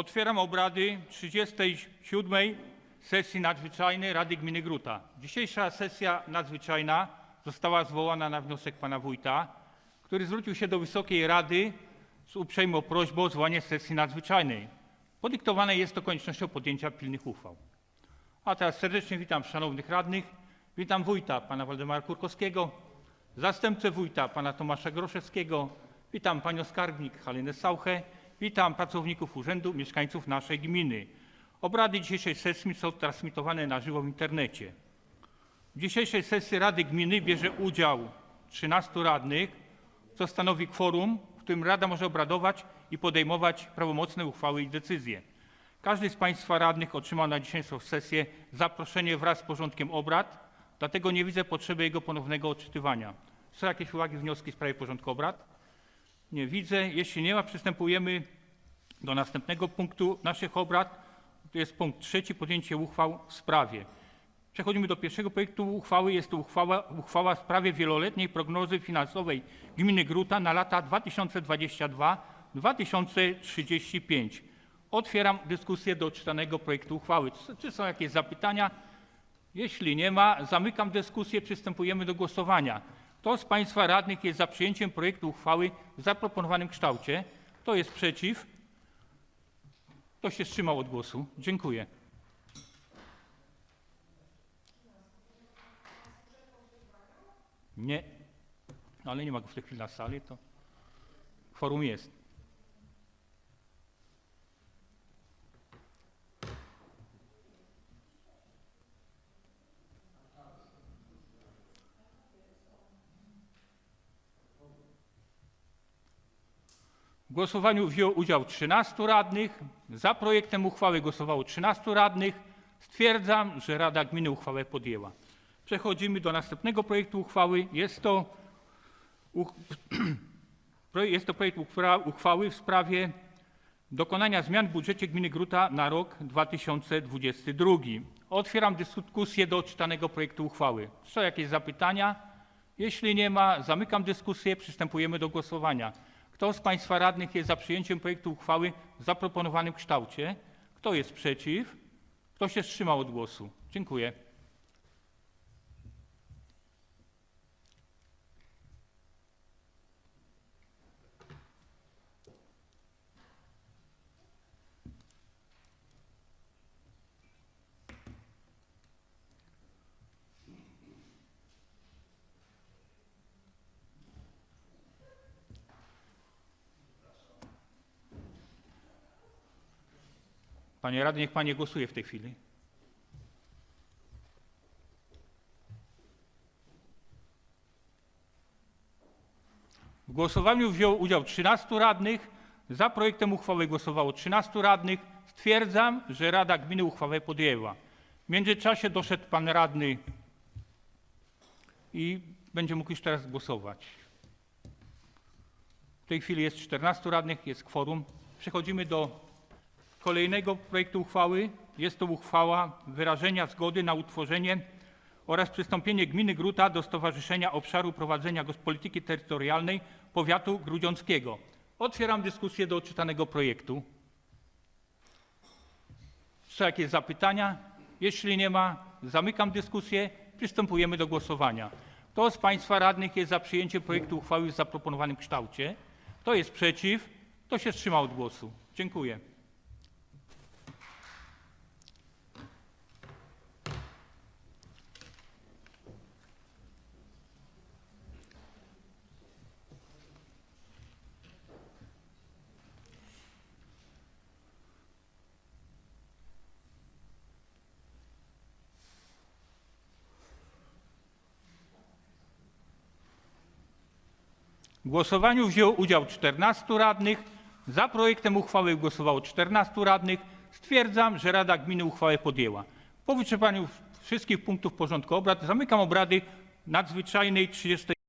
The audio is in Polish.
Otwieram obrady 37. sesji nadzwyczajnej Rady Gminy Gruta. Dzisiejsza sesja nadzwyczajna została zwołana na wniosek pana wójta, który zwrócił się do Wysokiej Rady z uprzejmą prośbą o zwołanie sesji nadzwyczajnej. Podyktowane jest to koniecznością podjęcia pilnych uchwał. A teraz serdecznie witam szanownych radnych. Witam wójta, pana Waldemara Kurkowskiego, zastępcę wójta, pana Tomasza Groszewskiego. Witam panią skarbnik Halinę Sauchę. Witam pracowników urzędu, mieszkańców naszej gminy. Obrady dzisiejszej sesji są transmitowane na żywo w internecie. W dzisiejszej sesji Rady Gminy bierze udział 13 radnych, co stanowi kworum, w którym Rada może obradować i podejmować prawomocne uchwały i decyzje. Każdy z Państwa radnych otrzymał na dzisiejszą sesję zaproszenie wraz z porządkiem obrad, dlatego nie widzę potrzeby jego ponownego odczytywania. Są jakieś uwagi, wnioski w sprawie porządku obrad? Nie widzę. Jeśli nie ma, przystępujemy do następnego punktu naszych obrad. To jest punkt trzeci, podjęcie uchwał w sprawie. Przechodzimy do pierwszego projektu uchwały. Jest to uchwała, uchwała w sprawie wieloletniej prognozy finansowej gminy Gruta na lata 2022-2035. Otwieram dyskusję do czytanego projektu uchwały. Czy- są jakieś zapytania? Jeśli nie ma, zamykam dyskusję. Przystępujemy do głosowania. Kto z Państwa radnych jest za przyjęciem projektu uchwały w zaproponowanym kształcie? Kto jest przeciw? Kto się wstrzymał od głosu? Dziękuję. Nie. Ale nie ma go w tej chwili na sali, to forum jest. W głosowaniu wziął udział 13 radnych. Za projektem uchwały głosowało 13 radnych. Stwierdzam, że Rada Gminy uchwałę podjęła. Przechodzimy do następnego projektu uchwały. Jest to, jest to projekt uchwa- uchwały w sprawie dokonania zmian w budżecie gminy Gruta na rok 2022. Otwieram dyskusję do czytanego projektu uchwały. Są jakieś zapytania? Jeśli nie ma, zamykam dyskusję. Przystępujemy do głosowania. Kto z Państwa radnych jest za przyjęciem projektu uchwały w zaproponowanym kształcie? Kto jest przeciw? Kto się wstrzymał od głosu? Dziękuję. Panie radny, niech Pan nie głosuje w tej chwili. W głosowaniu wziął udział 13 radnych. Za projektem uchwały głosowało 13 radnych. Stwierdzam, że Rada Gminy uchwałę podjęła. W międzyczasie doszedł Pan radny i będzie mógł już teraz głosować. W tej chwili jest 14 radnych, jest kworum. Przechodzimy do kolejnego projektu uchwały. Jest to uchwała wyrażenia zgody na utworzenie oraz przystąpienie gminy Gruta do Stowarzyszenia Obszaru Prowadzenia Polityki Terytorialnej Powiatu Grudziąckiego. Otwieram dyskusję do czytanego projektu. Są jakieś zapytania? Jeśli nie ma, zamykam dyskusję. Przystępujemy do głosowania. Kto z Państwa radnych jest za przyjęciem projektu uchwały w zaproponowanym kształcie? Kto jest przeciw? Kto się wstrzymał od głosu? Dziękuję. W głosowaniu wziął udział 14 radnych. Za projektem uchwały głosowało 14 radnych. Stwierdzam, że Rada Gminy uchwałę podjęła. Po wyczerpaniu wszystkich punktów porządku obrad zamykam obrady nadzwyczajnej 30.